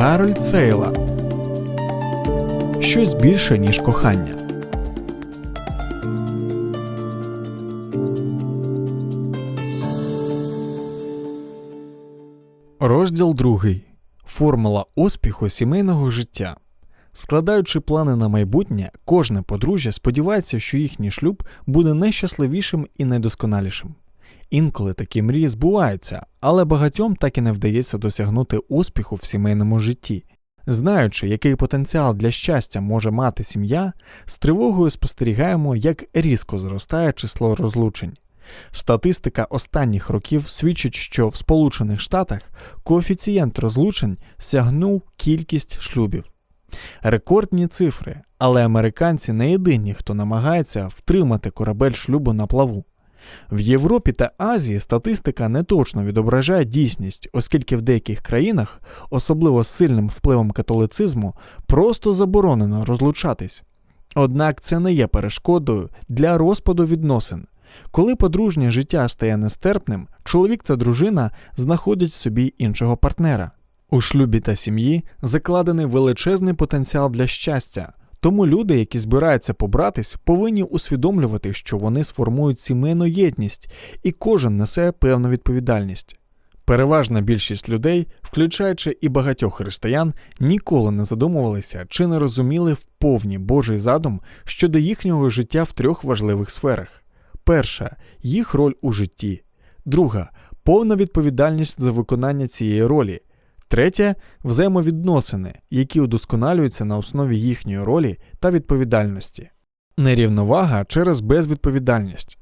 Гарольд Сейла. Щось більше, ніж кохання. Розділ другий. Формула успіху сімейного життя. Складаючи плани на майбутнє, кожне подружжя сподівається, що їхній шлюб буде найщасливішим і найдосконалішим. Інколи такі мрії збуваються, але багатьом так і не вдається досягнути успіху в сімейному житті. Знаючи, який потенціал для щастя може мати сім'я, з тривогою спостерігаємо, як різко зростає число розлучень. Статистика останніх років свідчить, що в Сполучених Штатах коефіцієнт розлучень сягнув кількість шлюбів. Рекордні цифри, але американці не єдині, хто намагається втримати корабель шлюбу на плаву. В Європі та Азії статистика не точно відображає дійсність, оскільки в деяких країнах, особливо з сильним впливом католицизму, просто заборонено розлучатись. Однак це не є перешкодою для розпаду відносин. Коли подружнє життя стає нестерпним, чоловік та дружина знаходять собі іншого партнера. У шлюбі та сім'ї закладений величезний потенціал для щастя, тому люди, які збираються побратись, повинні усвідомлювати, що вони сформують сімейну єдність, і кожен несе певну відповідальність. Переважна більшість людей, включаючи і багатьох християн, ніколи не задумувалися чи не розуміли вповні Божий задум щодо їхнього життя в трьох важливих сферах: перша їх роль у житті, друга повна відповідальність за виконання цієї ролі. Третє взаємовідносини, які удосконалюються на основі їхньої ролі та відповідальності. Нерівновага через безвідповідальність.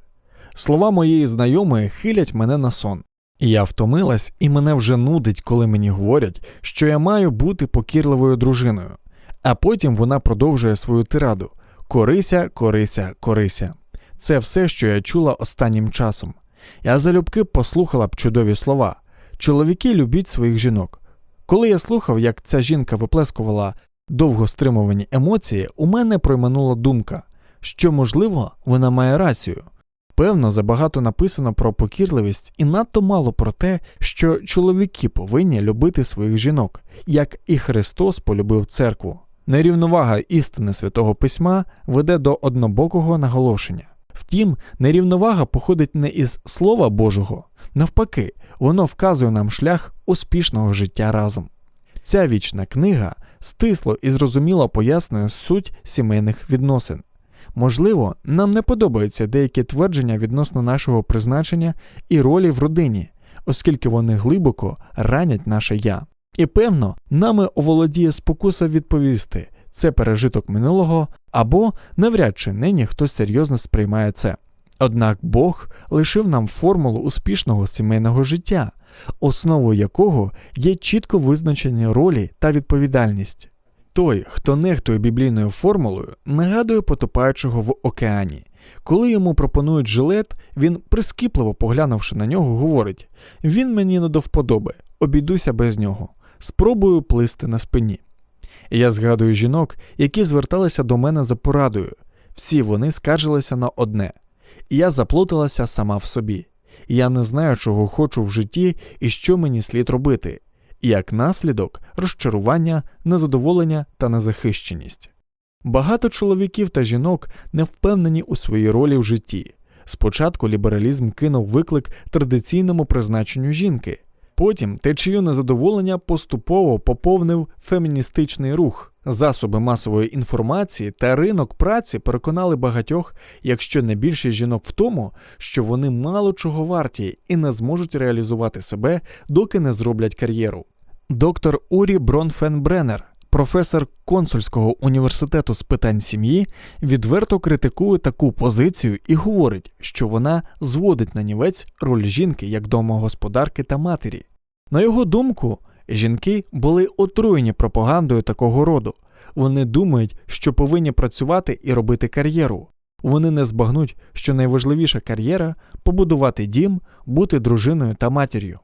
Слова моєї знайомої хилять мене на сон. Я втомилась, і мене вже нудить, коли мені говорять, що я маю бути покірливою дружиною. А потім вона продовжує свою тираду: Корися, корися, корися. Це все, що я чула останнім часом. Я залюбки послухала б чудові слова. Чоловіки любіть своїх жінок. Коли я слухав, як ця жінка виплескувала довго стримувані емоції, у мене пройманула думка, що, можливо, вона має рацію. Певно, забагато написано про покірливість і надто мало про те, що чоловіки повинні любити своїх жінок, як і Христос полюбив церкву. Нерівновага істини святого письма веде до однобокого наголошення. Втім, нерівновага походить не із Слова Божого, навпаки, воно вказує нам шлях успішного життя разом. Ця вічна книга стисло і зрозуміло пояснює суть сімейних відносин. Можливо, нам не подобаються деякі твердження відносно нашого призначення і ролі в родині, оскільки вони глибоко ранять наше я. І певно, нами оволодіє спокуса відповісти це пережиток минулого, або навряд чи нині хтось серйозно сприймає це. Однак Бог лишив нам формулу успішного сімейного життя, основою якого є чітко визначені ролі та відповідальність. Той, хто нехтує біблійною формулою, нагадує потопаючого в океані. Коли йому пропонують жилет, він, прискіпливо поглянувши на нього, говорить: Він мені не до вподоби, обійдуся без нього, спробую плисти на спині. Я згадую жінок, які зверталися до мене за порадою. Всі вони скаржилися на одне, і я заплуталася сама в собі. Я не знаю, чого хочу в житті і що мені слід робити. Як наслідок розчарування, незадоволення та незахищеність. Багато чоловіків та жінок не впевнені у своїй ролі в житті. Спочатку лібералізм кинув виклик традиційному призначенню жінки, потім течію незадоволення поступово поповнив феміністичний рух. Засоби масової інформації та ринок праці переконали багатьох, якщо не більше жінок в тому, що вони мало чого варті і не зможуть реалізувати себе, доки не зроблять кар'єру. Доктор Урі Бронфенбреннер, професор консульського університету з питань сім'ї, відверто критикує таку позицію і говорить, що вона зводить на нівець роль жінки як домогосподарки та матері. На його думку, жінки були отруєні пропагандою такого роду. Вони думають, що повинні працювати і робити кар'єру. Вони не збагнуть, що найважливіша кар'єра побудувати дім, бути дружиною та матір'ю.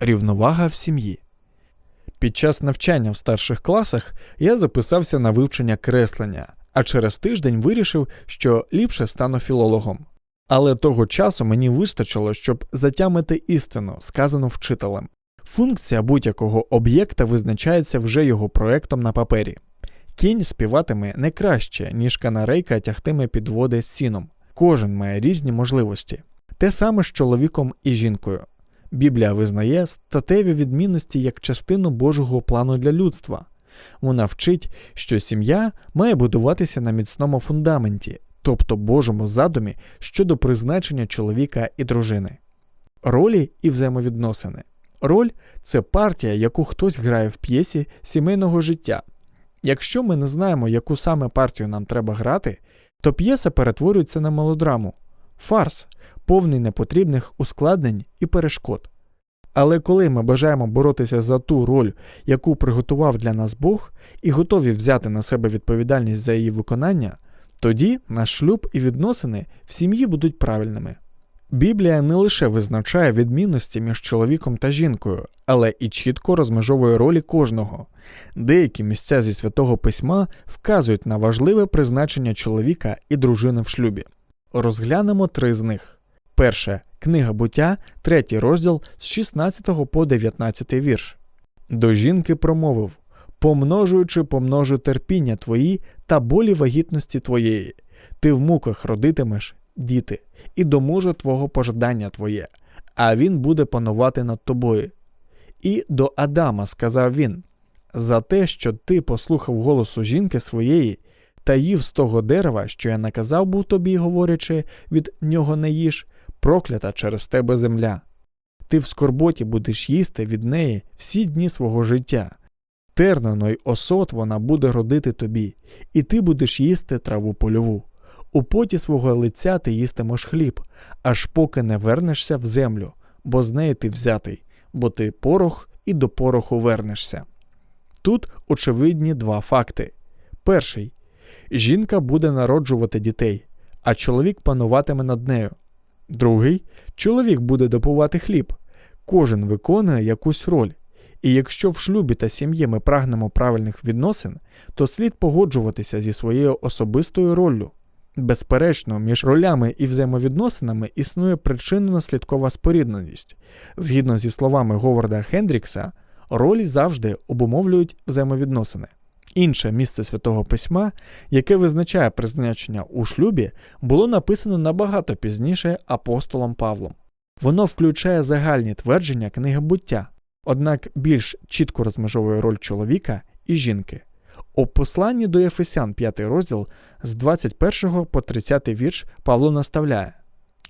Рівновага в сім'ї. Під час навчання в старших класах я записався на вивчення креслення, а через тиждень вирішив, що ліпше стану філологом. Але того часу мені вистачило, щоб затямити істину, сказану вчителем. Функція будь-якого об'єкта визначається вже його проектом на папері. Кінь співатиме не краще, ніж канарейка тягтиме підводи з сіном. Кожен має різні можливості. Те саме з чоловіком і жінкою. Біблія визнає статеві відмінності як частину Божого плану для людства. Вона вчить, що сім'я має будуватися на міцному фундаменті, тобто Божому задумі щодо призначення чоловіка і дружини. Ролі і взаємовідносини. Роль це партія, яку хтось грає в п'єсі сімейного життя. Якщо ми не знаємо, яку саме партію нам треба грати, то п'єса перетворюється на мелодраму, фарс, повний непотрібних ускладнень і перешкод. Але коли ми бажаємо боротися за ту роль, яку приготував для нас Бог, і готові взяти на себе відповідальність за її виконання, тоді наш шлюб і відносини в сім'ї будуть правильними. Біблія не лише визначає відмінності між чоловіком та жінкою, але і чітко розмежовує ролі кожного. Деякі місця зі святого письма вказують на важливе призначення чоловіка і дружини в шлюбі. Розглянемо три з них. Перше книга буття, третій розділ з 16 по 19 вірш. До жінки промовив помножуючи помножу терпіння твої та болі вагітності твоєї, ти в муках родитимеш діти, і до мужа твого пожадання твоє, а він буде панувати над тобою. І до Адама сказав він за те, що ти послухав голосу жінки своєї та їв з того дерева, що я наказав був тобі, говорячи, від нього не їж, проклята через тебе земля. Ти в скорботі будеш їсти від неї всі дні свого життя. Тернено й осот вона буде родити тобі, і ти будеш їсти траву польову. У поті свого лиця ти їстимеш хліб, аж поки не вернешся в землю, бо з неї ти взятий, бо ти порох і до пороху вернешся. Тут очевидні два факти. Перший жінка буде народжувати дітей, а чоловік пануватиме над нею. Другий чоловік буде добувати хліб. Кожен виконує якусь роль. І якщо в шлюбі та сім'ї ми прагнемо правильних відносин, то слід погоджуватися зі своєю особистою роллю. Безперечно, між ролями і взаємовідносинами існує причинно-наслідкова спорідненість. Згідно зі словами Говарда Хендрікса, ролі завжди обумовлюють взаємовідносини. Інше місце святого письма, яке визначає призначення у шлюбі, було написано набагато пізніше апостолом Павлом. Воно включає загальні твердження книги буття, однак більш чітко розмежовує роль чоловіка і жінки. У посланні до Ефесян 5 розділ з 21 по 30 вірш Павло наставляє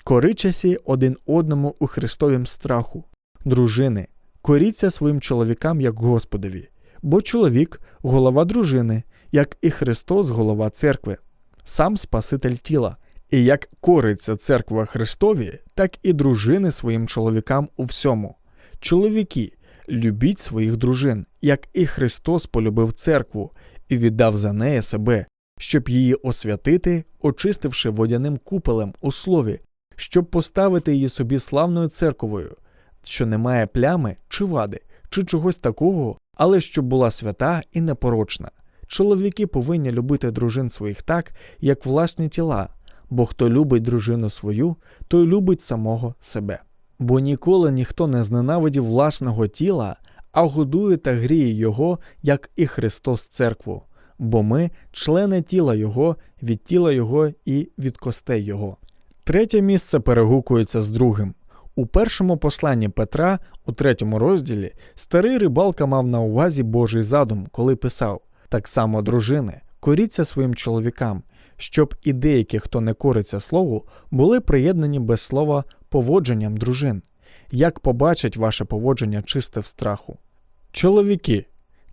Коричасі один одному у Христовім страху, дружини, коріться своїм чоловікам як Господові, бо чоловік голова дружини, як і Христос голова церкви, сам Спаситель тіла, і як кориться церква Христові, так і дружини своїм чоловікам у всьому. Чоловіки, любіть своїх дружин, як і Христос полюбив церкву і віддав за неї себе, щоб її освятити, очистивши водяним купелем у слові, щоб поставити її собі славною церковою, що не має плями чи вади, чи чогось такого, але щоб була свята і непорочна. Чоловіки повинні любити дружин своїх так, як власні тіла, бо хто любить дружину свою, той любить самого себе. Бо ніколи ніхто не зненавидів власного тіла, а годує та гріє його, як і Христос церкву, бо ми члени тіла Його, від тіла Його і від костей Його. Третє місце перегукується з другим. У першому посланні Петра, у третьому розділі, старий рибалка мав на увазі Божий задум, коли писав так само, дружини, коріться своїм чоловікам, щоб і деякі, хто не кориться слову, були приєднані без слова поводженням дружин, як побачить ваше поводження чисте в страху. Чоловіки,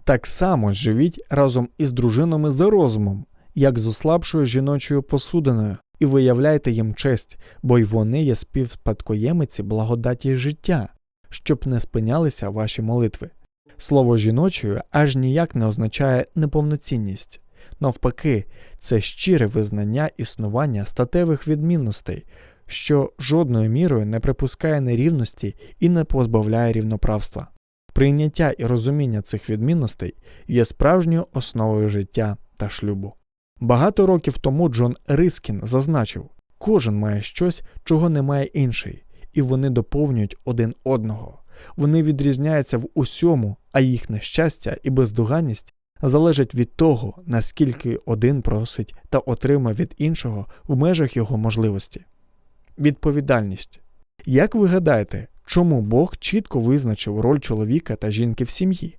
так само живіть разом із дружинами за розумом, як з ослабшою жіночою посудиною, і виявляйте їм честь, бо й вони є співспадкоємиці благодаті життя, щоб не спинялися ваші молитви. Слово жіночою аж ніяк не означає неповноцінність. Навпаки, це щире визнання існування статевих відмінностей, що жодною мірою не припускає нерівності і не позбавляє рівноправства. Прийняття і розуміння цих відмінностей є справжньою основою життя та шлюбу. Багато років тому Джон Рискін зазначив, кожен має щось, чого не має інший, і вони доповнюють один одного. Вони відрізняються в усьому, а їхнє щастя і бездоганність залежать від того, наскільки один просить та отримає від іншого в межах його можливості. Відповідальність. Як ви гадаєте, чому Бог чітко визначив роль чоловіка та жінки в сім'ї?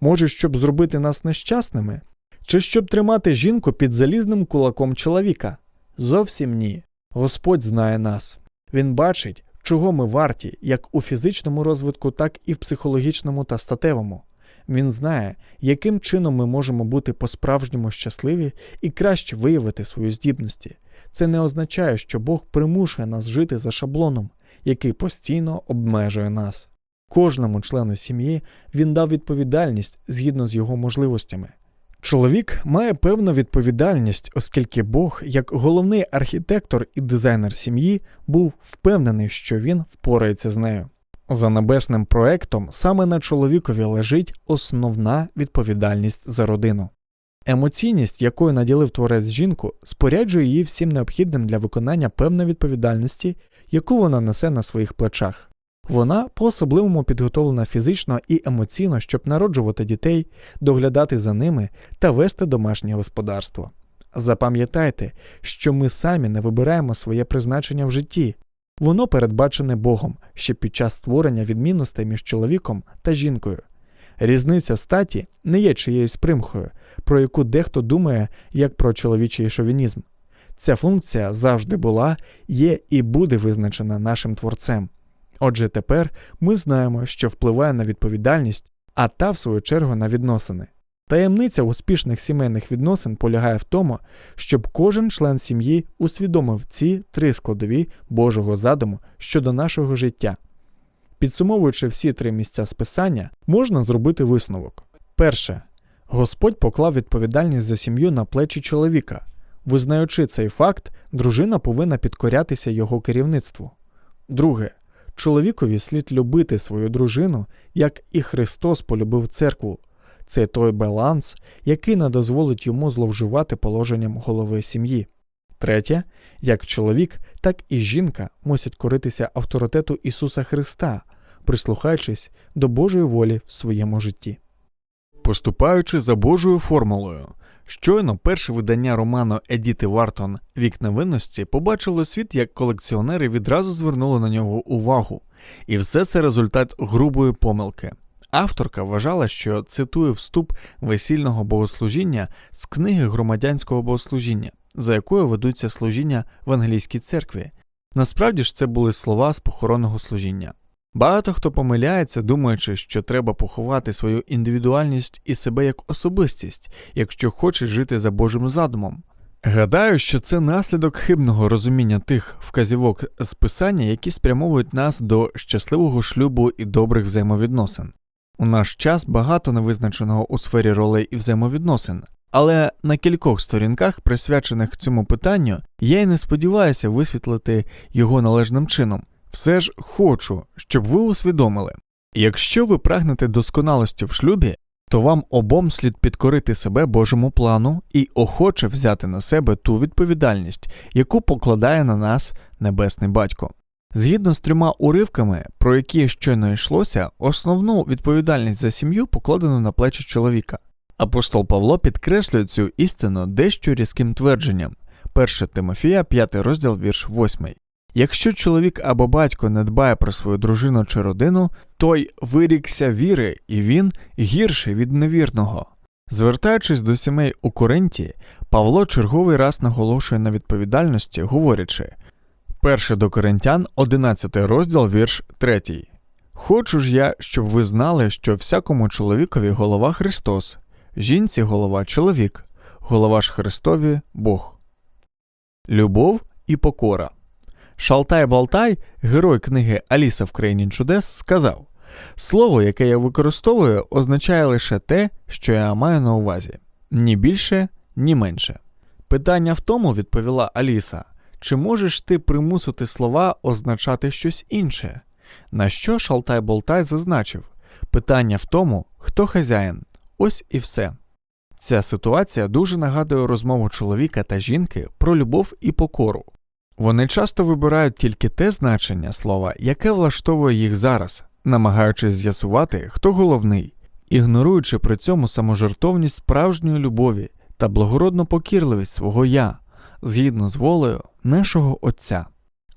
Може, щоб зробити нас нещасними? Чи щоб тримати жінку під залізним кулаком чоловіка? Зовсім ні. Господь знає нас. Він бачить, чого ми варті як у фізичному розвитку, так і в психологічному та статевому. Він знає, яким чином ми можемо бути по-справжньому щасливі і краще виявити свої здібності. Це не означає, що Бог примушує нас жити за шаблоном, який постійно обмежує нас. Кожному члену сім'ї він дав відповідальність згідно з його можливостями. Чоловік має певну відповідальність, оскільки Бог, як головний архітектор і дизайнер сім'ї, був впевнений, що він впорається з нею. За небесним проектом саме на чоловікові лежить основна відповідальність за родину. Емоційність, якою наділив творець жінку, споряджує її всім необхідним для виконання певної відповідальності, яку вона несе на своїх плечах. Вона по особливому підготовлена фізично і емоційно, щоб народжувати дітей, доглядати за ними та вести домашнє господарство. Запам'ятайте, що ми самі не вибираємо своє призначення в житті, воно передбачене Богом ще під час створення відмінностей між чоловіком та жінкою. Різниця статі не є чиєюсь примхою, про яку дехто думає як про чоловічий шовінізм. Ця функція завжди була, є і буде визначена нашим творцем. Отже, тепер ми знаємо, що впливає на відповідальність, а та, в свою чергу, на відносини. Таємниця успішних сімейних відносин полягає в тому, щоб кожен член сім'ї усвідомив ці три складові Божого задуму щодо нашого життя. Підсумовуючи всі три місця списання, можна зробити висновок. Перше. Господь поклав відповідальність за сім'ю на плечі чоловіка. Визнаючи цей факт, дружина повинна підкорятися його керівництву. Друге. Чоловікові слід любити свою дружину, як і Христос полюбив церкву. Це той баланс, який не дозволить йому зловживати положенням голови сім'ї. Третє, як чоловік, так і жінка мусять коритися авторитету Ісуса Христа, прислухаючись до Божої волі в своєму житті. Поступаючи за Божою формулою, щойно перше видання роману Едіти Вартон Вік невинності побачило світ, як колекціонери відразу звернули на нього увагу, і все це результат грубої помилки. Авторка вважала, що цитує вступ весільного богослужіння з книги громадянського богослужіння, за якою ведуться служіння в англійській церкві. Насправді ж це були слова з похоронного служіння. Багато хто помиляється, думаючи, що треба поховати свою індивідуальність і себе як особистість, якщо хоче жити за Божим задумом. Гадаю, що це наслідок хибного розуміння тих вказівок з писання, які спрямовують нас до щасливого шлюбу і добрих взаємовідносин. У наш час багато невизначеного у сфері ролей і взаємовідносин, але на кількох сторінках, присвячених цьому питанню, я й не сподіваюся висвітлити його належним чином. Все ж хочу, щоб ви усвідомили, якщо ви прагнете досконалості в шлюбі, то вам обом слід підкорити себе Божому плану і охоче взяти на себе ту відповідальність, яку покладає на нас Небесний Батько. Згідно з трьома уривками, про які щойно йшлося, основну відповідальність за сім'ю покладено на плечі чоловіка. Апостол Павло підкреслює цю істину дещо різким твердженням. 1 Тимофія, 5 розділ, вірш 8. Якщо чоловік або батько не дбає про свою дружину чи родину, той вирікся віри, і він гірший від невірного. Звертаючись до сімей у Коринті, Павло черговий раз наголошує на відповідальності, говорячи Перше до Коринтян, 11 розділ, вірш 3. Хочу ж я, щоб ви знали, що всякому чоловікові голова Христос, жінці голова чоловік, голова ж Христові Бог. Любов і покора. Шалтай Балтай, герой книги Аліса в країні чудес, сказав Слово, яке я використовую, означає лише те, що я маю на увазі ні більше, ні менше. Питання в тому, відповіла Аліса, чи можеш ти примусити слова означати щось інше? На що Шалтай Болтай зазначив питання в тому, хто хазяїн. Ось і все. Ця ситуація дуже нагадує розмову чоловіка та жінки про любов і покору. Вони часто вибирають тільки те значення слова, яке влаштовує їх зараз, намагаючись з'ясувати, хто головний, ігноруючи при цьому саможертовність справжньої любові та благородну покірливість свого я, згідно з волею нашого Отця.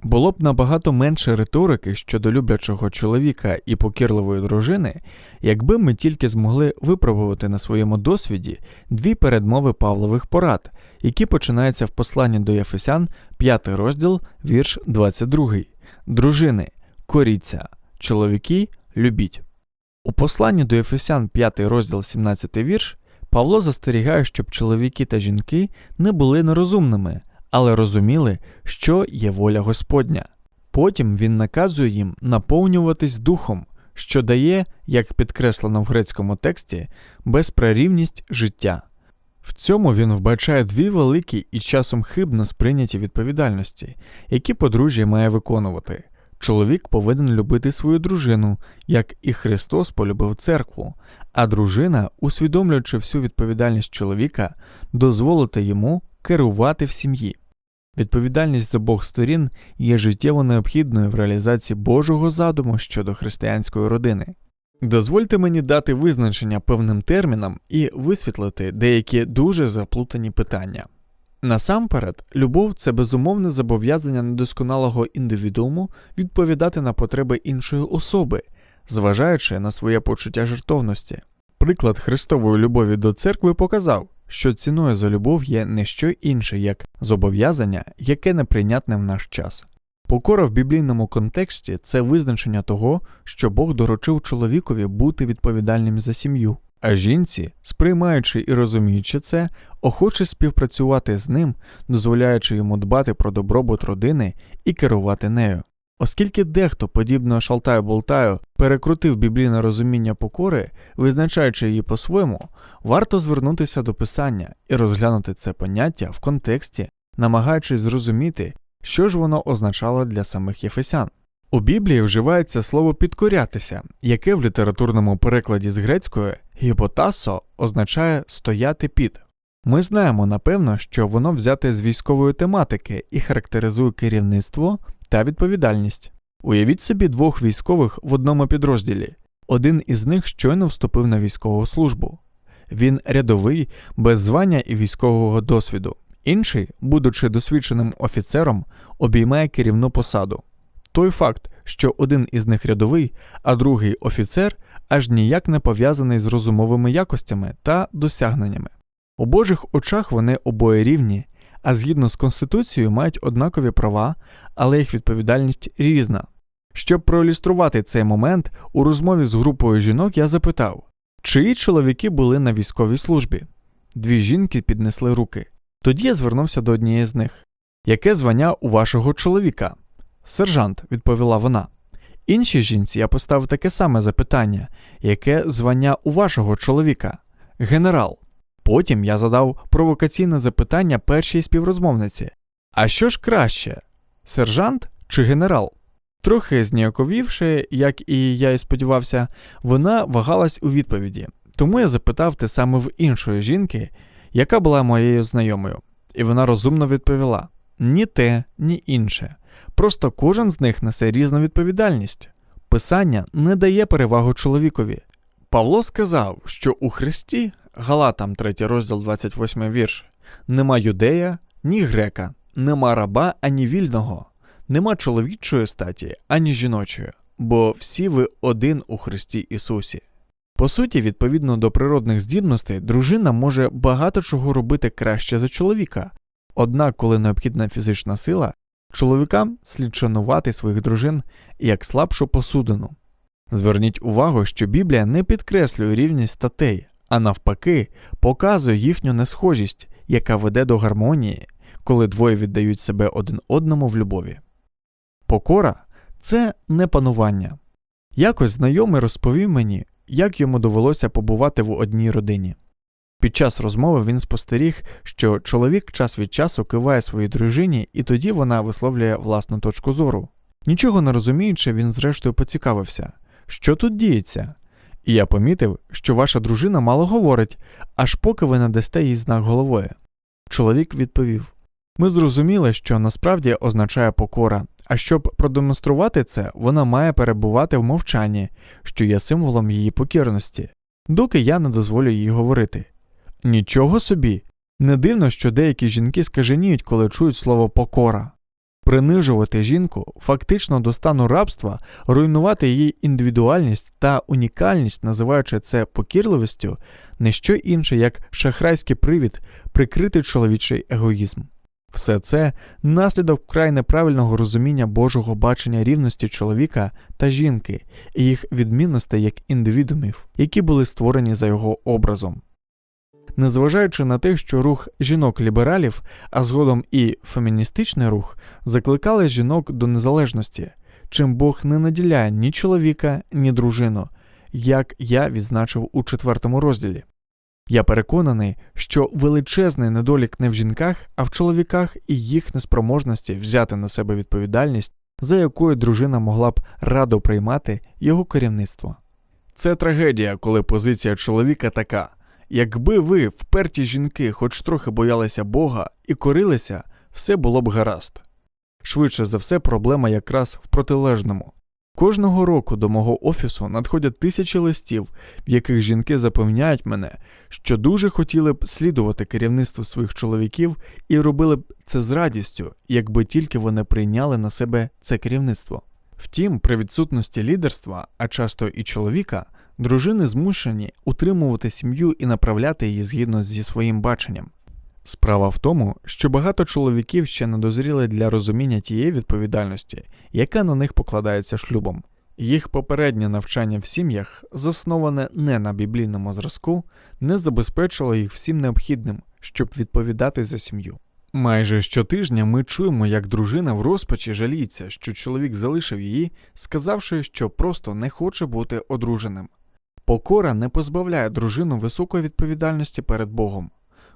Було б набагато менше риторики щодо люблячого чоловіка і покірливої дружини, якби ми тільки змогли випробувати на своєму досвіді дві передмови Павлових порад, які починаються в посланні до Єфесян, 5 розділ, вірш 22. Дружини, коріться, чоловіки, любіть. У посланні до Ефесян 5 розділ 17 вірш Павло застерігає, щоб чоловіки та жінки не були нерозумними, але розуміли, що є воля Господня. Потім він наказує їм наповнюватись духом, що дає, як підкреслено в грецькому тексті, безпрарівність життя. В цьому він вбачає дві великі і часом хибно сприйняті відповідальності, які подружжя має виконувати. Чоловік повинен любити свою дружину, як і Христос полюбив церкву, а дружина, усвідомлюючи всю відповідальність чоловіка, дозволити йому керувати в сім'ї. Відповідальність з обох сторін є життєво необхідною в реалізації Божого задуму щодо християнської родини. Дозвольте мені дати визначення певним термінам і висвітлити деякі дуже заплутані питання. Насамперед, любов це безумовне зобов'язання недосконалого індивідууму відповідати на потреби іншої особи, зважаючи на своє почуття жертовності. Приклад Христової любові до церкви показав, що ціною за любов є не що інше, як зобов'язання, яке неприйнятне в наш час. Покора в біблійному контексті це визначення того, що Бог доручив чоловікові бути відповідальним за сім'ю, а жінці, сприймаючи і розуміючи це, охоче співпрацювати з ним, дозволяючи йому дбати про добробут родини і керувати нею. Оскільки дехто, подібно шалтаю болтаю, перекрутив біблійне розуміння покори, визначаючи її по-своєму, варто звернутися до писання і розглянути це поняття в контексті, намагаючись зрозуміти, що ж воно означало для самих єфесян. У Біблії вживається слово підкорятися, яке в літературному перекладі з грецької гіпотасо означає стояти під. Ми знаємо напевно, що воно взяте з військової тематики і характеризує керівництво та відповідальність. Уявіть собі двох військових в одному підрозділі. Один із них щойно вступив на військову службу. Він рядовий, без звання і військового досвіду. Інший, будучи досвідченим офіцером, обіймає керівну посаду. Той факт, що один із них рядовий, а другий офіцер, аж ніяк не пов'язаний з розумовими якостями та досягненнями. У Божих очах вони обоє рівні, а згідно з Конституцією мають однакові права, але їх відповідальність різна. Щоб проілюструвати цей момент, у розмові з групою жінок я запитав, чиї чоловіки були на військовій службі. Дві жінки піднесли руки. Тоді я звернувся до однієї з них. Яке звання у вашого чоловіка? Сержант, відповіла вона. Іншій жінці я поставив таке саме запитання яке звання у вашого чоловіка? Генерал. Потім я задав провокаційне запитання першій співрозмовниці: А що ж краще, сержант чи генерал? Трохи зніяковівши, як і я і сподівався, вона вагалась у відповіді, тому я запитав те саме в іншої жінки, яка була моєю знайомою, і вона розумно відповіла: ні те, ні інше. Просто кожен з них несе різну відповідальність. Писання не дає перевагу чоловікові. Павло сказав, що у Христі, Галатам 3 розділ 28 вірш, нема юдея, ні грека, нема раба ані вільного, нема чоловічої статі, ані жіночої, бо всі ви один у Христі Ісусі. По суті, відповідно до природних здібностей, дружина може багато чого робити краще за чоловіка. Однак, коли необхідна фізична сила, чоловікам слід шанувати своїх дружин як слабшу посудину. Зверніть увагу, що Біблія не підкреслює рівність статей, а навпаки, показує їхню несхожість, яка веде до гармонії, коли двоє віддають себе один одному в любові. Покора це не панування. Якось знайомий розповів мені, як йому довелося побувати в одній родині. Під час розмови він спостеріг, що чоловік час від часу киває своїй дружині, і тоді вона висловлює власну точку зору. Нічого не розуміючи, він зрештою поцікавився, що тут діється. І я помітив, що ваша дружина мало говорить, аж поки ви надасте їй знак головою. Чоловік відповів: Ми зрозуміли, що насправді означає покора, А щоб продемонструвати це, вона має перебувати в мовчанні, що є символом її покірності, доки я не дозволю їй говорити. Нічого собі. Не дивно, що деякі жінки скаженіють, коли чують слово покора. Принижувати жінку фактично до стану рабства, руйнувати її індивідуальність та унікальність, називаючи це покірливістю, не що інше, як шахрайський привід прикрити чоловічий егоїзм. Все це наслідок вкрай неправильного розуміння Божого бачення рівності чоловіка та жінки і їх відмінностей як індивідумів, які були створені за його образом. Незважаючи на те, що рух жінок-лібералів, а згодом і феміністичний рух закликали жінок до незалежності, чим Бог не наділяє ні чоловіка, ні дружину, як я відзначив у четвертому розділі. Я переконаний, що величезний недолік не в жінках, а в чоловіках і їх неспроможності взяти на себе відповідальність, за якою дружина могла б радо приймати його керівництво. Це трагедія, коли позиція чоловіка така. Якби ви, вперті жінки, хоч трохи боялися Бога і корилися, все було б гаразд. Швидше за все, проблема якраз в протилежному. Кожного року до мого офісу надходять тисячі листів, в яких жінки запевняють мене, що дуже хотіли б слідувати керівництву своїх чоловіків і робили б це з радістю, якби тільки вони прийняли на себе це керівництво. Втім, при відсутності лідерства, а часто і чоловіка, дружини змушені утримувати сім'ю і направляти її згідно зі своїм баченням. Справа в тому, що багато чоловіків ще не дозріли для розуміння тієї відповідальності, яка на них покладається шлюбом. Їх попереднє навчання в сім'ях, засноване не на біблійному зразку, не забезпечило їх всім необхідним, щоб відповідати за сім'ю. Майже щотижня ми чуємо, як дружина в розпачі жаліється, що чоловік залишив її, сказавши, що просто не хоче бути одруженим. Покора не позбавляє дружину високої відповідальності перед Богом.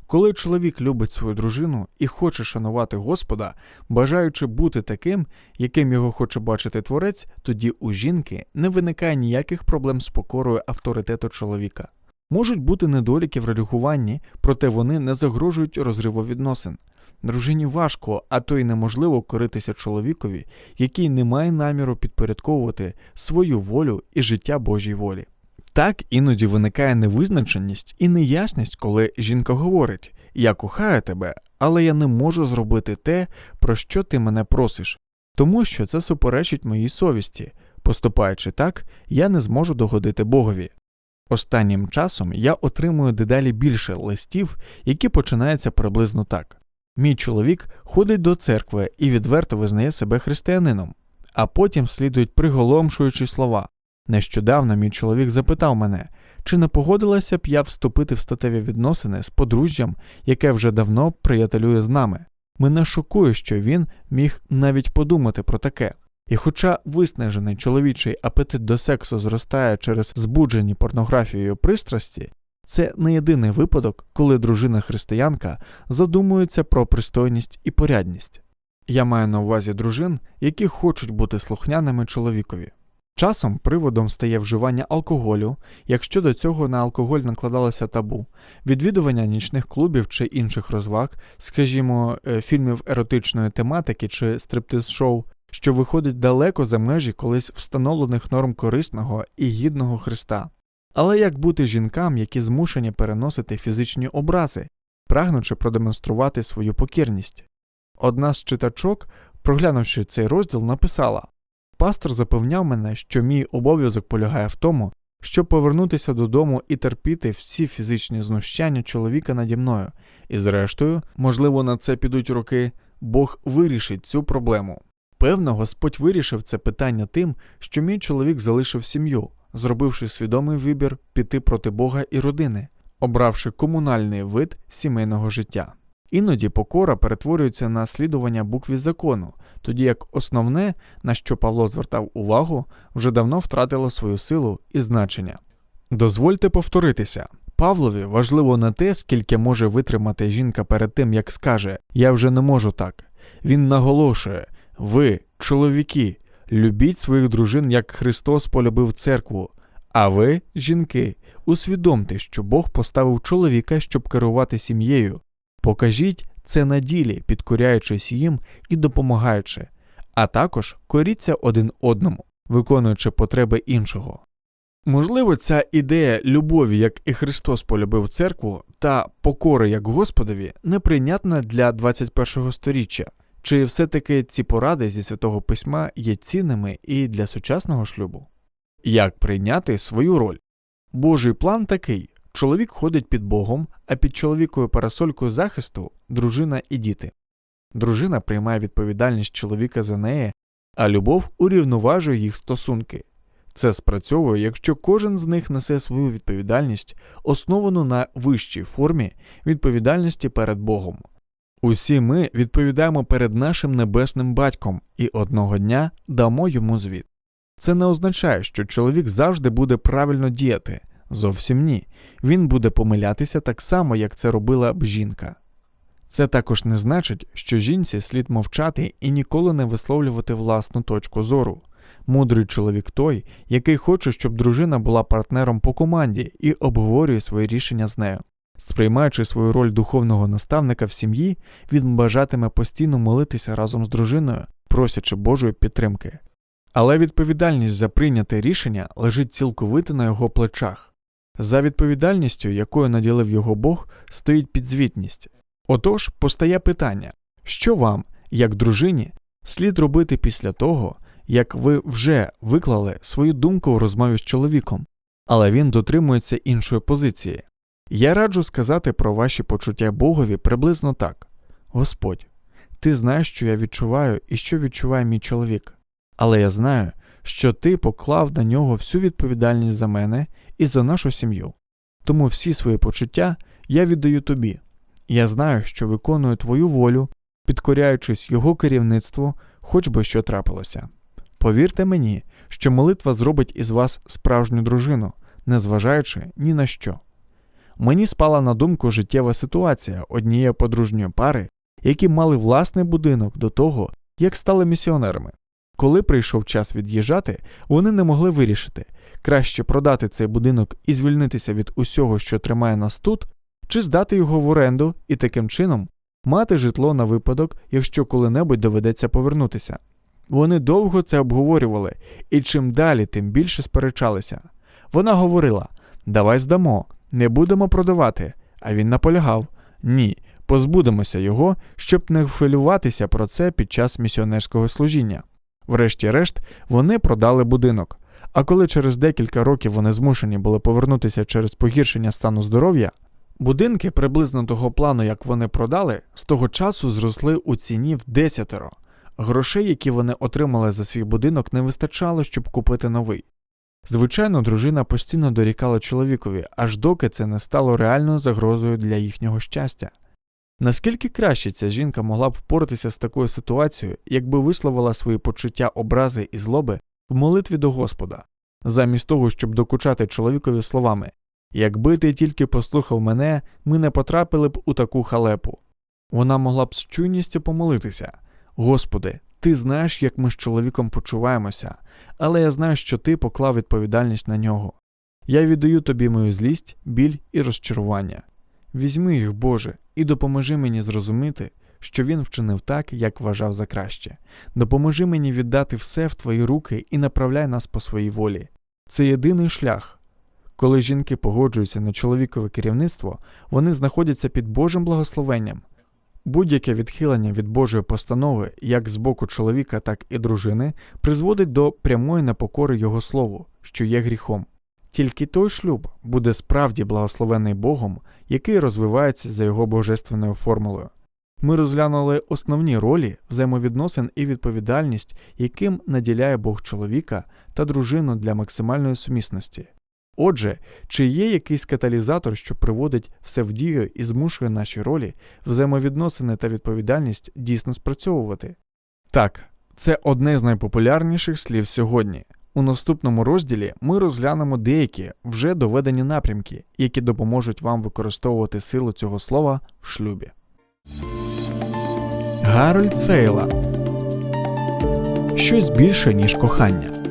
Коли чоловік любить свою дружину і хоче шанувати Господа, бажаючи бути таким, яким його хоче бачити творець, тоді у жінки не виникає ніяких проблем з покорою авторитету чоловіка. Можуть бути недоліки в реагуванні, проте вони не загрожують розриву відносин. Дружині важко, а то й неможливо коритися чоловікові, який не має наміру підпорядковувати свою волю і життя Божій волі. Так іноді виникає невизначеність і неясність, коли жінка говорить Я кохаю тебе, але я не можу зробити те, про що ти мене просиш, тому що це суперечить моїй совісті. Поступаючи так, я не зможу догодити Богові. Останнім часом я отримую дедалі більше листів, які починаються приблизно так. Мій чоловік ходить до церкви і відверто визнає себе християнином, а потім слідують приголомшуючі слова. Нещодавно мій чоловік запитав мене, чи не погодилася б я вступити в статеві відносини з подружжям, яке вже давно приятелює з нами. Мене шокує, що він міг навіть подумати про таке. І хоча виснажений чоловічий апетит до сексу зростає через збуджені порнографією пристрасті, це не єдиний випадок, коли дружина християнка задумується про пристойність і порядність. Я маю на увазі дружин, які хочуть бути слухняними чоловікові. Часом приводом стає вживання алкоголю, якщо до цього на алкоголь накладалося табу, відвідування нічних клубів чи інших розваг, скажімо, е, фільмів еротичної тематики чи стриптиз-шоу, що виходить далеко за межі колись встановлених норм корисного і гідного Христа. Але як бути жінкам, які змушені переносити фізичні образи, прагнучи продемонструвати свою покірність? Одна з читачок, проглянувши цей розділ, написала Пастор запевняв мене, що мій обов'язок полягає в тому, щоб повернутися додому і терпіти всі фізичні знущання чоловіка наді мною, і, зрештою, можливо, на це підуть роки, Бог вирішить цю проблему. Певно, Господь вирішив це питання тим, що мій чоловік залишив сім'ю, зробивши свідомий вибір піти проти Бога і родини, обравши комунальний вид сімейного життя. Іноді покора перетворюється на слідування букві закону, тоді як основне, на що Павло звертав увагу, вже давно втратило свою силу і значення. Дозвольте повторитися. Павлові важливо не те, скільки може витримати жінка перед тим, як скаже Я вже не можу так. Він наголошує ви, чоловіки, любіть своїх дружин, як Христос полюбив церкву. А ви, жінки, усвідомте, що Бог поставив чоловіка, щоб керувати сім'єю. Покажіть це на ділі, підкоряючись їм і допомагаючи. а також коріться один одному, виконуючи потреби іншого. Можливо, ця ідея любові, як і Христос полюбив церкву, та покори як Господові неприйнятна для 21 століття. Чи все-таки ці поради зі святого письма є цінними і для сучасного шлюбу? Як прийняти свою роль? Божий план такий: чоловік ходить під Богом, а під чоловікою парасолькою захисту дружина і діти. Дружина приймає відповідальність чоловіка за неї, а любов урівноважує їх стосунки. Це спрацьовує, якщо кожен з них несе свою відповідальність, основану на вищій формі відповідальності перед Богом. Усі ми відповідаємо перед нашим небесним батьком і одного дня дамо йому звіт. Це не означає, що чоловік завжди буде правильно діяти. Зовсім ні. Він буде помилятися так само, як це робила б жінка. Це також не значить, що жінці слід мовчати і ніколи не висловлювати власну точку зору. Мудрий чоловік той, який хоче, щоб дружина була партнером по команді і обговорює свої рішення з нею. Сприймаючи свою роль духовного наставника в сім'ї, він бажатиме постійно молитися разом з дружиною, просячи Божої підтримки. Але відповідальність за прийняте рішення лежить цілковито на його плечах. За відповідальністю, якою наділив його Бог, стоїть підзвітність. Отож, постає питання, що вам, як дружині, слід робити після того, як ви вже виклали свою думку в розмові з чоловіком, але він дотримується іншої позиції. Я раджу сказати про ваші почуття Богові приблизно так: Господь, ти знаєш, що я відчуваю і що відчуває мій чоловік, але я знаю, що ти поклав на нього всю відповідальність за мене і за нашу сім'ю. Тому всі свої почуття я віддаю тобі. Я знаю, що виконую твою волю, підкоряючись його керівництву, хоч би що трапилося. Повірте мені, що молитва зробить із вас справжню дружину, незважаючи ні на що. Мені спала на думку життєва ситуація однієї подружньої пари, які мали власний будинок до того, як стали місіонерами. Коли прийшов час від'їжджати, вони не могли вирішити краще продати цей будинок і звільнитися від усього, що тримає нас тут, чи здати його в оренду і таким чином мати житло на випадок, якщо коли-небудь доведеться повернутися. Вони довго це обговорювали, і чим далі, тим більше сперечалися. Вона говорила: Давай здамо, не будемо продавати. А він наполягав: Ні, позбудемося його, щоб не хвилюватися про це під час місіонерського служіння. Врешті-решт, вони продали будинок. А коли через декілька років вони змушені були повернутися через погіршення стану здоров'я, будинки приблизно того плану, як вони продали, з того часу зросли у ціні в десятеро. Грошей, які вони отримали за свій будинок, не вистачало, щоб купити новий. Звичайно, дружина постійно дорікала чоловікові, аж доки це не стало реальною загрозою для їхнього щастя. Наскільки краще ця жінка могла б впоратися з такою ситуацією, якби висловила свої почуття образи і злоби в молитві до Господа, замість того, щоб докучати чоловікові словами Якби ти тільки послухав мене, ми не потрапили б у таку халепу. Вона могла б з чуйністю помолитися Господи, ти знаєш, як ми з чоловіком почуваємося, але я знаю, що ти поклав відповідальність на нього. Я віддаю тобі мою злість, біль і розчарування. Візьми їх, Боже, і допоможи мені зрозуміти, що він вчинив так, як вважав за краще. Допоможи мені віддати все в твої руки і направляй нас по своїй волі. Це єдиний шлях. Коли жінки погоджуються на чоловікове керівництво, вони знаходяться під Божим благословенням. Будь-яке відхилення від Божої постанови, як з боку чоловіка, так і дружини, призводить до прямої непокори Його слову, що є гріхом. Тільки той шлюб буде справді благословений Богом, який розвивається за його божественною формулою. Ми розглянули основні ролі взаємовідносин і відповідальність, яким наділяє Бог чоловіка та дружину для максимальної сумісності. Отже, чи є якийсь каталізатор, що приводить все в дію і змушує наші ролі, взаємовідносини та відповідальність дійсно спрацьовувати? Так, це одне з найпопулярніших слів сьогодні. У наступному розділі ми розглянемо деякі вже доведені напрямки, які допоможуть вам використовувати силу цього слова в шлюбі. Гарольд Сейла Щось більше, ніж кохання.